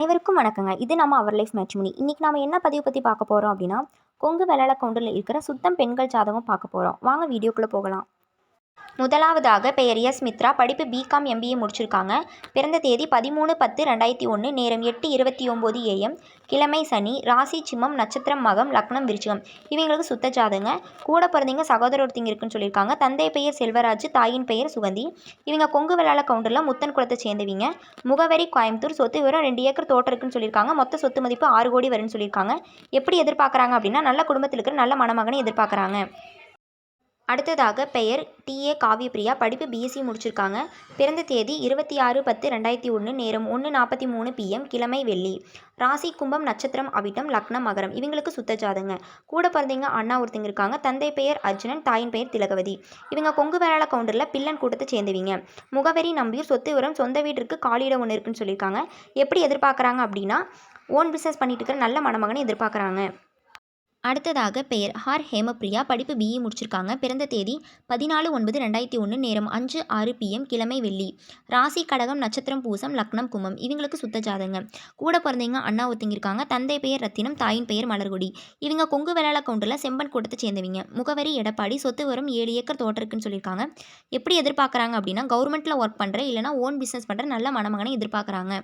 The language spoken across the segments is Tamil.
அனைவருக்கும் வணக்கங்க. இது நம்ம அவர் லைஃப் மேட்ச்மணி இன்றைக்கி நம்ம என்ன பதிவு பற்றி பார்க்க போகிறோம் அப்படின்னா கொங்கு வெள்ளாள கவுண்டரில் இருக்கிற சுத்தம் பெண்கள் ஜாதகம் பார்க்க போகிறோம் வாங்க வீடியோக்குள்ளே போகலாம். முதலாவதாக பெயர் எஸ். மித்ரா. படிப்பு பிகாம் எம்பிஏ முடிச்சிருக்காங்க. பிறந்த தேதி பதிமூணு பத்து ரெண்டாயிரத்தி ஒன்று. நேரம் எட்டு இருபத்தி ஒம்பது ஏஎம் கிழமை சனி. ராசி சிம்மம் நட்சத்திரம் மகம் லக்னம் விருச்சிகம். இவங்களுக்கு சுத்த ஜாதங்க கூட பிறந்தீங்க சகோதர ஒருத்தங்க இருக்குன்னு சொல்லியிருக்காங்க. தந்தை பெயர் செல்வராஜ் தாயின் பெயர் சுகந்தி. இவங்க கொங்கு விளாள கவுண்டரில் முத்தன் குளத்தை சேர்ந்தவங்க. முகவரி கோயம்புத்தூர் சொத்து விவரம் ரெண்டு ஏக்கர் தோட்டம் இருக்குன்னு சொல்லியிருக்காங்க. மொத்த சொத்து மதிப்பு ஆறு கோடி வரும்னு சொல்லியிருக்காங்க. எப்படி எதிர்பார்க்குறாங்க அப்படின்னா நல்ல குடும்பத்தில் இருக்கிற நல்ல மணமகனை எதிர்பார்க்குறாங்க. அடுத்ததாக பெயர் டிஏ காவியப்பிரியா. படிப்பு பிஎஸ்சி முடிச்சிருக்காங்க. பிறந்த தேதி இருபத்தி ஆறு பத்து ரெண்டாயிரத்தி ஒன்று நேரம் ஒன்று நாற்பத்தி மூணு பிஎம் கிழமை வெள்ளி. ராசி கும்பம் நட்சத்திரம் அவிட்டம் லக்னம் மகரம். இவங்களுக்கு சுத்த ஜாதங்க கூட பிறந்தவங்க அண்ணா ஒருத்தங்க இருக்காங்க. தந்தை பெயர் அர்ஜுனன் தாயின் பெயர் திலகவதி. இவங்க கொங்கு வேளாள கவுண்டரில் பில்லன் கூட்டத்தை சேர்ந்தவங்க. முகவரி நம்பியூர் சொத்து விவரம் சொந்த வீட்டிற்கு காலியிடம் ஒன்று இருக்குன்னு சொல்லியிருக்காங்க. எப்படி எதிர்பார்க்குறாங்க அப்படின்னா ஓன் பிஸ்னஸ் பண்ணிட்டு இருக்கிற நல்ல மணமகனை எதிர்பார்க்குறாங்க. அடுத்ததாக பெயர் ஹார் ஹேமப்ரியா படிப்பு பிஇ முடிச்சிருக்காங்க. பிறந்த தேதி பதினாலு ஒன்பது ரெண்டாயிரத்தி ஒன்று நேரம் அஞ்சு ஆறு பிஎம் கிழமை வெள்ளி. ராசி கடகம் நட்சத்திரம் பூசம் லக்னம் குமம் இவங்களுக்கு சுத்த ஜாதங்க கூட பிறந்தவங்க அண்ணா ஒத்துங்கிருக்காங்க தந்தை பெயர் ரத்தினம் தாயின் பெயர் மலர்குடி. இவங்க கொங்கு வேளாள கவுண்டரில் செம்பன் கூட்டத்தை சேர்ந்தவங்க. முகவரி எடப்பாடி சொத்து வரும் ஏழு ஏக்கர் தோட்டம் இருக்குன்னு சொல்லியிருக்காங்க. எப்படி எதிர்பார்க்குறாங்க அப்படின்னா கவர்மெண்ட்டில் ஒர்க் பண்ணுற இல்லைனா ஓன் பிஸ்னஸ் பண்ணுற நல்ல மணமகனை எதிர்பார்க்குறாங்க.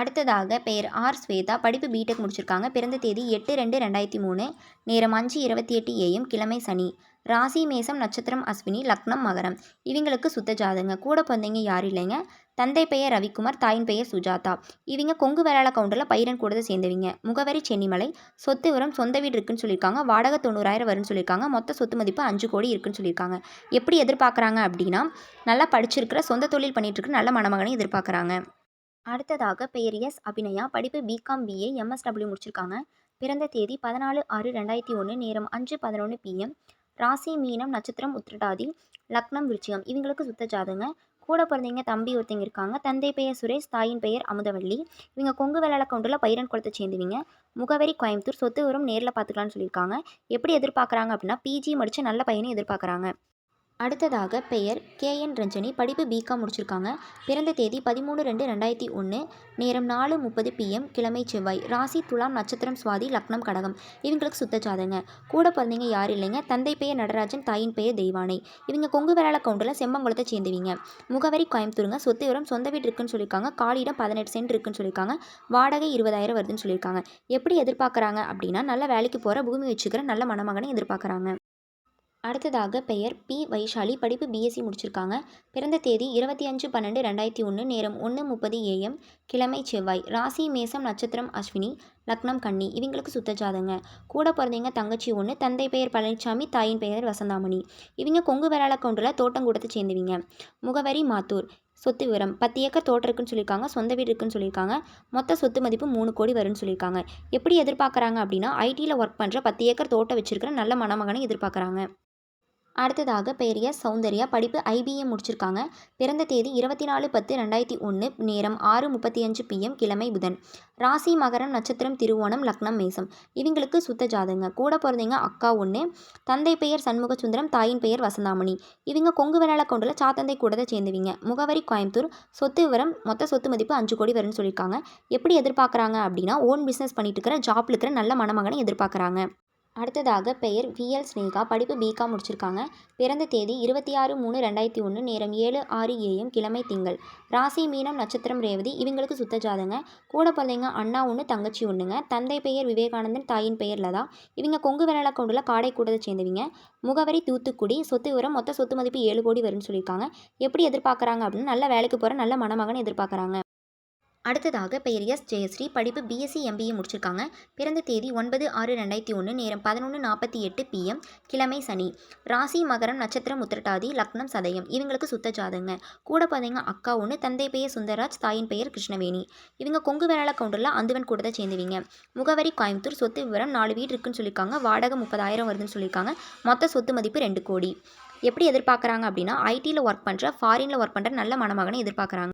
அடுத்ததாக பெயர் ஆர் ஸ்வேதா. படிப்பு பிடெக் முடிச்சிருக்காங்க. பிறந்த தேதி எட்டு ரெண்டு ரெண்டாயிரத்தி மூணு. நேரம் அஞ்சு இருபத்தி எட்டு ஏஎம் கிழமை சனி. ராசி மேசம் நட்சத்திரம் அஸ்வினி லக்னம் மகரம். இவங்களுக்கு சுத்த ஜாதங்க கூட பிறந்தவங்க யாரும் இல்லைங்க. தந்தை பெயர் ரவிக்குமார் தாயின் பெயர் சுஜாதா. இவங்க கொங்கு வேளாள கவுண்டரில் பயிரன் கூட சேர்ந்தவங்க. முகவரி சென்னிமலை. சொத்து உரம் சொந்த வீடு இருக்குன்னு சொல்லியிருக்காங்க வாடகை தொண்ணூறாயிரம் வரும்னு சொல்லியிருக்காங்க மொத்த சொத்து மதிப்பு அஞ்சு கோடி இருக்குன்னு சொல்லியிருக்காங்க எப்படி எதிர்பார்க்குறாங்க அப்படின்னா நல்லா படிச்சிருக்கிற சொந்த தொழில் பண்ணிகிட்டு இருக்கிற நல்ல மணமகனை எதிர்பார்க்குறாங்க. அடுத்ததாக பெயர் எஸ் அபிநயா. படிப்பு பிகாம் பிஏ எம்எஸ்டபிள்யூ முடிச்சிருக்காங்க. பிறந்த தேதி பதினாலு ஆறு ரெண்டாயிரத்தி ஒன்று நேரம் அஞ்சு பதினொன்று பிஎம் ராசி மீனம் நட்சத்திரம் உத்திரட்டாதி லக்னம் விருச்சிகம். இவங்களுக்கு சுத்த ஜாதங்க கூட பிறந்தவங்க தம்பி ஒருத்தங்க இருக்காங்க. தந்தை பெயர் சுரேஷ் தாயின் பெயர் அமுதவள்ளி இவங்க கொங்கு வேளாள கவுண்டரில் பயிரன் குளத்தை சேர்ந்தவங்க. முகவரி கோயம்புத்தூர். சொத்து வரும் நேரில் பார்த்துக்கலான்னு சொல்லியிருக்காங்க. எப்படி எதிர்பார்க்குறாங்க அப்படின்னா பிஜி முடித்து நல்ல பையனை எதிர்பார்க்குறாங்க. அடுத்ததாக பெயர் கே. என். ரஞ்சனி. படிப்பு பிகாம் முடிச்சிருக்காங்க. பிறந்த தேதி பதிமூணு ரெண்டு ரெண்டாயிரத்தி ஒன்று நேரம் நாலு முப்பது பிஎம் கிழமை செவ்வாய். ராசி துலாம் நட்சத்திரம் சுவாதி லக்னம் கடகம். இவங்களுக்கு சுத்த சாதங்க கூட பிறந்தவங்க யாரும் இல்லைங்க? தந்தை பெயர் நடராஜன் தாயின் பெயர் தெய்வானை. இவங்க கொங்கு விரால கவுண்டரில் செம்மங்குளத்தை சேர்ந்துவிங்க. முகவரி கோயம்புத்தூருங்க. சொத்து விவரம் சொந்த வீடு இருக்குன்னு சொல்லியிருக்காங்க காலியிடம் பதினெட்டு சென்ட் இருக்குன்னு சொல்லியிருக்காங்க வாடகை இருபதாயிரம் வருதுன்னு சொல்லியிருக்காங்க எப்படி எதிர்பார்க்குறாங்க அப்படின்னா நல்ல வேலைக்கு போகிற பூமி வச்சுக்கிற நல்ல மணமகனை எதிர்பார்க்குறாங்க. அடுத்ததாக பெயர் பி. வைஷாலி. படிப்பு பிஎஸ்சி முடிச்சிருக்காங்க. பிறந்த தேதி இருபத்தி அஞ்சு பன்னெண்டு ரெண்டாயிரத்தி ஒன்று நேரம் ஒன்று முப்பது ஏஎம் கிழமை செவ்வாய். ராசி மேசம் நட்சத்திரம் அஸ்வினி லக்னம் கன்னி. இவங்களுக்கு சுத்த ஜாதங்க. கூட பிறந்தவங்க தங்கச்சி ஒன்று தந்தை பெயர் பழனிசாமி தாயின் பெயர் வசந்தாமணி. இவங்க கொங்கு வேளாள கவுண்டரில் தோட்டம் சேர்ந்துவிங்க. முகவரி மாத்தூர். சொத்து விவரம். பத்து ஏக்கர் தோட்டம் இருக்குன்னு சொல்லியிருக்காங்க. சொந்த வீடு இருக்குன்னு சொல்லியிருக்காங்க. மொத்த சொத்து மதிப்பு மூணு கோடி வரும்னு சொல்லியிருக்காங்க. எப்படி எதிர்பார்க்குறாங்க அப்படின்னா ஐடியில் ஒர்க் பண்ணுற பத்து ஏக்கர் தோட்டம் வச்சுருக்கிற நல்ல மணமகனை எதிர்பார்க்குறாங்க. அடுத்ததாக பெயர் சௌந்தர்யா. படிப்பு ஐபிஎம் முடிச்சிருக்காங்க. பிறந்த தேதி இருபத்தி நாலு பத்து ரெண்டாயிரத்தி ஒன்று நேரம் ஆறு முப்பத்தி அஞ்சு பிஎம் கிழமை புதன். ராசி மகரம் நட்சத்திரம் திருவோணம் லக்னம் மேசம். இவங்களுக்கு சுத்த ஜாதகங்க. கூட பிறந்தவங்க அக்கா ஒன்று தந்தை பெயர் சண்முக சுந்தரம் தாயின் பெயர் வசந்தாமணி. இவங்க கொங்கு வேளாள கொண்டுல சாத்தந்தை கூடதை சேர்ந்தவங்க. முகவரி கோயம்புத்தூர். சொத்து விவரம் மொத்த சொத்து மதிப்பு அஞ்சு கோடி வரும்னு சொல்லியிருக்காங்க. எப்படி எதிர்பார்க்குறாங்க அப்படின்னா ஓன் பிஸ்னஸ் பண்ணிட்டு இருக்கிற ஜாப்ல இருக்கிற நல்ல மணமகனை எதிர்பார்க்குறாங்க. அடுத்ததாக பெயர் விஎல் ஸ்னேகா படிப்பு பிகாம் முடிச்சிருக்காங்க. பிறந்த தேதி இருபத்தி ஆறு மூணு ரெண்டாயிரத்தி ஒன்று நேரம் ஏழு ஆறு ஏஎம் கிழமை திங்கள். ராசி மீனம் நட்சத்திரம் ரேவதி. இவங்களுக்கு சுத்த ஜாதங்க கூட பிறந்தவங்க அண்ணா ஒன்று தங்கச்சி ஒன்றுங்க தந்தை பெயர் விவேகானந்தன் தாயின் பெயர் லதா. இவங்க கொங்கு விரல கொண்டுல காடை கூடதை சேர்ந்தவங்க. முகவரி தூத்துக்குடி. சொத்து விவரம் மொத்த சொத்து மதிப்பு ஏழு கோடி வரும்னு சொல்லியிருக்காங்க. எப்படி எதிர்பார்க்குறாங்க அப்படின்னு நல்ல வேலைக்கு போகிற நல்ல மணமகன் எதிர்பார்க்குறாங்க. அடுத்ததாக பெயர் எஸ் ஜெயஸ்ரீ படிப்பு பிஎஸ்சி எம்பிஏ முடிச்சிருக்காங்க. பிறந்த தேதி ஒன்பது ஆறு ரெண்டாயிரத்தி ஒன்று நேரம் பதினொன்று நாற்பத்தி எட்டு பிஎம் கிழமை சனி. ராசி மகரம் நட்சத்திரம் உத்திரட்டாதி லக்னம் சதயம். இவங்களுக்கு சுத்த ஜாதகங்க. கூட பார்த்தீங்க அக்கா ஒன்று தந்தை பெயர் சுந்தரராஜ் தாயின் பெயர் கிருஷ்ணவேணி. இவங்க கொங்கு வேளாள கவுண்டரில் அந்துவன் கூட தான் சேர்ந்துவீங்க. முகவரி கோயம்புத்தூர் சொத்து விவரம் நாலு வீடு இருக்குன்னு சொல்லியிருக்காங்க. வாடகை முப்பதாயிரம் வருதுன்னு சொல்லியிருக்காங்க. மொத்த சொத்து மதிப்பு ரெண்டு கோடி. எப்படி எதிர்பார்க்குறாங்க அப்படின்னா ஐடியில் ஒர்க் பண்ணுற ஃபாரினில் ஒர்க் பண்ணுற நல்ல மணமகனை எதிர்பார்க்குறாங்க.